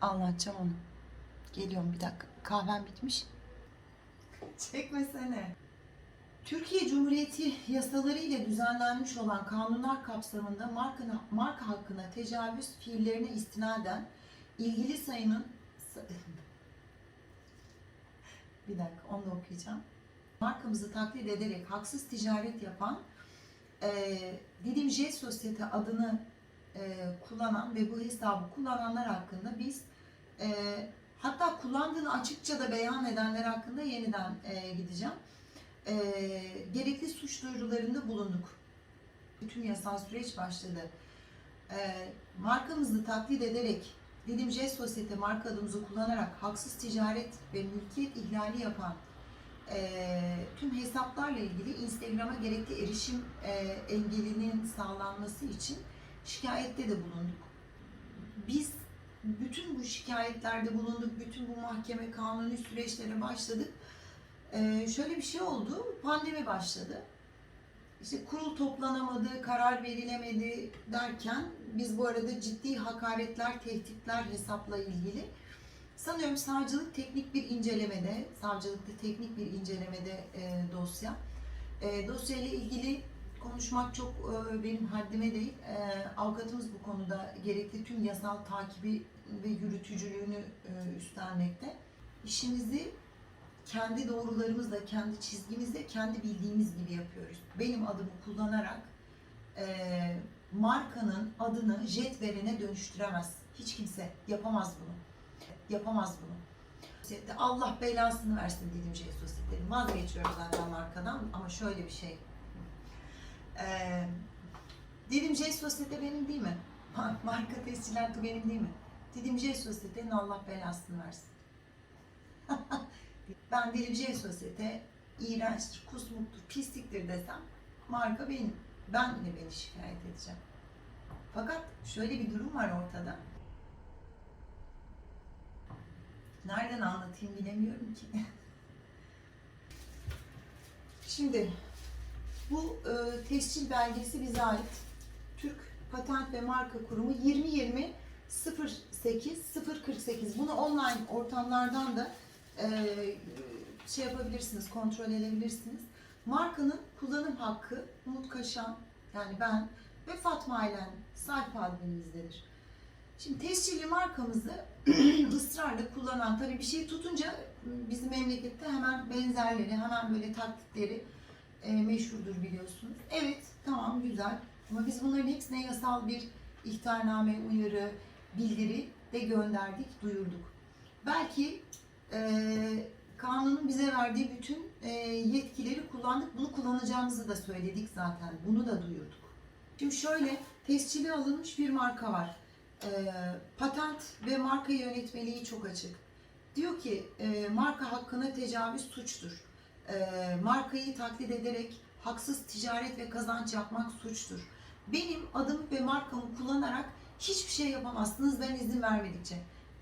Anlatacağım onu. Geliyorum bir dakika. Kahvem bitmiş. Çekmesene. Türkiye Cumhuriyeti yasaları ile düzenlenmiş olan kanunlar kapsamında marka, marka hakkına tecavüz fiillerine istinaden ilgili sayının bir dakika onu da okuyacağım. Markamızı taklit ederek haksız ticaret yapan e, Didim Jet Sosyete adını e, kullanan ve bu hesabı kullananlar hakkında biz e, hatta kullandığını açıkça da beyan edenler hakkında yeniden e, gideceğim. E, gerekli suç duyurularında bulunduk. Bütün yasal süreç başladı. E, markamızı taklit ederek Didim Jet Sosyete marka adımızı kullanarak haksız ticaret ve mülkiyet ihlali yapan e, tüm hesaplarla ilgili Instagram'a gerekli erişim e, engelinin sağlanması için şikayette de bulunduk. Biz bütün bu şikayetlerde bulunduk, bütün bu mahkeme kanuni süreçlere başladık. E, şöyle bir şey oldu, pandemi başladı. İşte kurul toplanamadı, karar verilemedi derken biz bu arada ciddi hakaretler, tehditler hesapla ilgili sanıyorum savcılık teknik bir incelemede, savcılıkta teknik bir incelemede e, dosya. E, dosyayla ilgili konuşmak çok e, benim haddime değil. E, avukatımız bu konuda gerekli tüm yasal takibi ve yürütücülüğünü e, üstlenmekte. İşimizi kendi doğrularımızla, kendi çizgimizle, kendi bildiğimiz gibi yapıyoruz. Benim adımı kullanarak markanın adını jet verene dönüştüremez. Hiç kimse yapamaz bunu. Yapamaz bunu. Allah belasını versin dedim şey sosyetelerin. Vazgeçiyorum zaten markadan ama şöyle bir şey. Ee, dedim J sosyete benim değil mi? Ma- Marka tescillatı benim değil mi? Dedim J sosyetenin Allah belasını versin. ben dedim J sosyete iğrençtir, kusmuktur, pisliktir desem marka benim. Ben yine beni şikayet edeceğim. Fakat şöyle bir durum var ortada. Nereden anlatayım bilemiyorum ki. Şimdi bu e, tescil belgesi bize ait. Türk Patent ve Marka Kurumu 2020 08 048. Bunu online ortamlardan da e, şey yapabilirsiniz, kontrol edebilirsiniz. Markanın kullanım hakkı Umut Kaşan, yani ben ve Fatma Aylen sayfa adminimizdedir. Şimdi tescilli markamızı ısrarla kullanan tabii bir şey tutunca bizim memlekette hemen benzerleri, hemen böyle taklitleri e, meşhurdur biliyorsunuz. Evet, tamam, güzel. Ama biz bunların hepsine yasal bir ihtarname, uyarı, bildiri de gönderdik, duyurduk. Belki e, kanunun bize verdiği bütün e, yetkileri kullandık. Bunu kullanacağımızı da söyledik zaten. Bunu da duyurduk. Şimdi şöyle, tescili alınmış bir marka var. E, patent ve marka yönetmeliği çok açık. Diyor ki e, marka hakkına tecavüz suçtur. E, markayı taklit ederek haksız ticaret ve kazanç yapmak suçtur. Benim adım ve markamı kullanarak hiçbir şey yapamazsınız ben izin vermedikçe.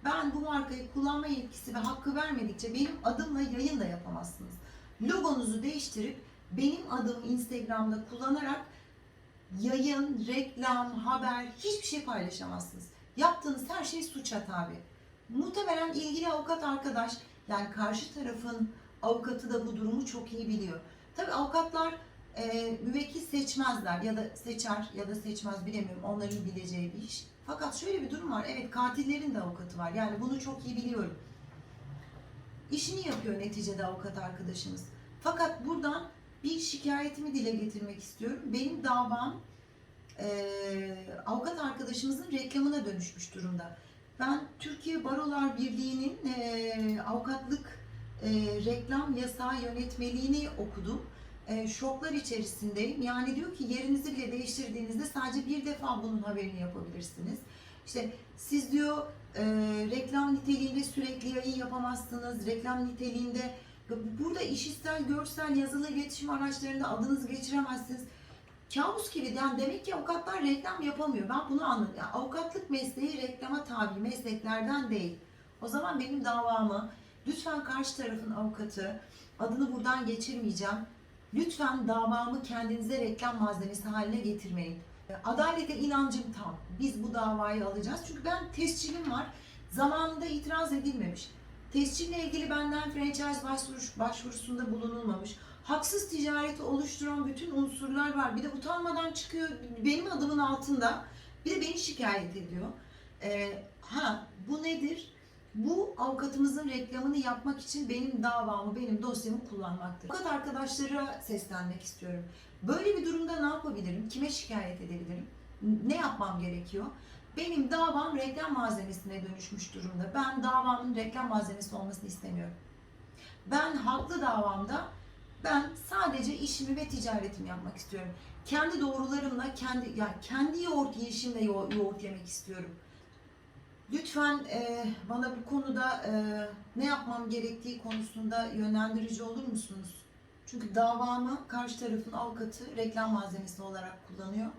Ben bu markayı kullanma yetkisi ve hakkı vermedikçe benim adımla yayın da yapamazsınız. Logonuzu değiştirip benim adımı Instagram'da kullanarak yayın, reklam, haber hiçbir şey paylaşamazsınız. Yaptığınız her şey suç abi. Muhtemelen ilgili avukat arkadaş yani karşı tarafın avukatı da bu durumu çok iyi biliyor. Tabii avukatlar e, müvekkil seçmezler ya da seçer ya da seçmez bilemiyorum onların bileceği bir iş. Fakat şöyle bir durum var. Evet katillerin de avukatı var. Yani bunu çok iyi biliyorum. İşini yapıyor neticede avukat arkadaşımız. Fakat buradan bir şikayetimi dile getirmek istiyorum. Benim davam e, avukat arkadaşımızın reklamına dönüşmüş durumda. Ben Türkiye Barolar Birliği'nin e, avukatlık e, reklam yasağı yönetmeliğini okudum. E, şoklar içerisindeyim. Yani diyor ki yerinizi bile değiştirdiğinizde sadece bir defa bunun haberini yapabilirsiniz. İşte siz diyor e, reklam niteliğinde sürekli yayın yapamazsınız. Reklam niteliğinde burada işitsel, görsel, yazılı iletişim araçlarında adınızı geçiremezsiniz. Kabus gibi. Yani demek ki avukatlar reklam yapamıyor. Ben bunu anladım. Yani avukatlık mesleği reklama tabi mesleklerden değil. O zaman benim davamı lütfen karşı tarafın avukatı adını buradan geçirmeyeceğim. Lütfen davamı kendinize reklam malzemesi haline getirmeyin. Adalete inancım tam. Biz bu davayı alacağız. Çünkü ben tescilim var. Zamanında itiraz edilmemiş. Tescille ilgili benden franchise başvuruş, başvurusunda bulunulmamış. Haksız ticareti oluşturan bütün unsurlar var. Bir de utanmadan çıkıyor benim adımın altında. Bir de beni şikayet ediyor. Ee, ha bu nedir? Bu avukatımızın reklamını yapmak için benim davamı, benim dosyamı kullanmaktır. Avukat arkadaşlara seslenmek istiyorum. Böyle bir durumda ne yapabilirim? Kime şikayet edebilirim? Ne yapmam gerekiyor? Benim davam reklam malzemesine dönüşmüş durumda. Ben davamın reklam malzemesi olmasını istemiyorum. Ben haklı davamda ben sadece işimi ve ticaretimi yapmak istiyorum. Kendi doğrularımla kendi ya kendi yoğurt yiyişimle yo- yoğurt yemek istiyorum. Lütfen e, bana bu konuda e, ne yapmam gerektiği konusunda yönlendirici olur musunuz? Çünkü davamı karşı tarafın avukatı reklam malzemesi olarak kullanıyor.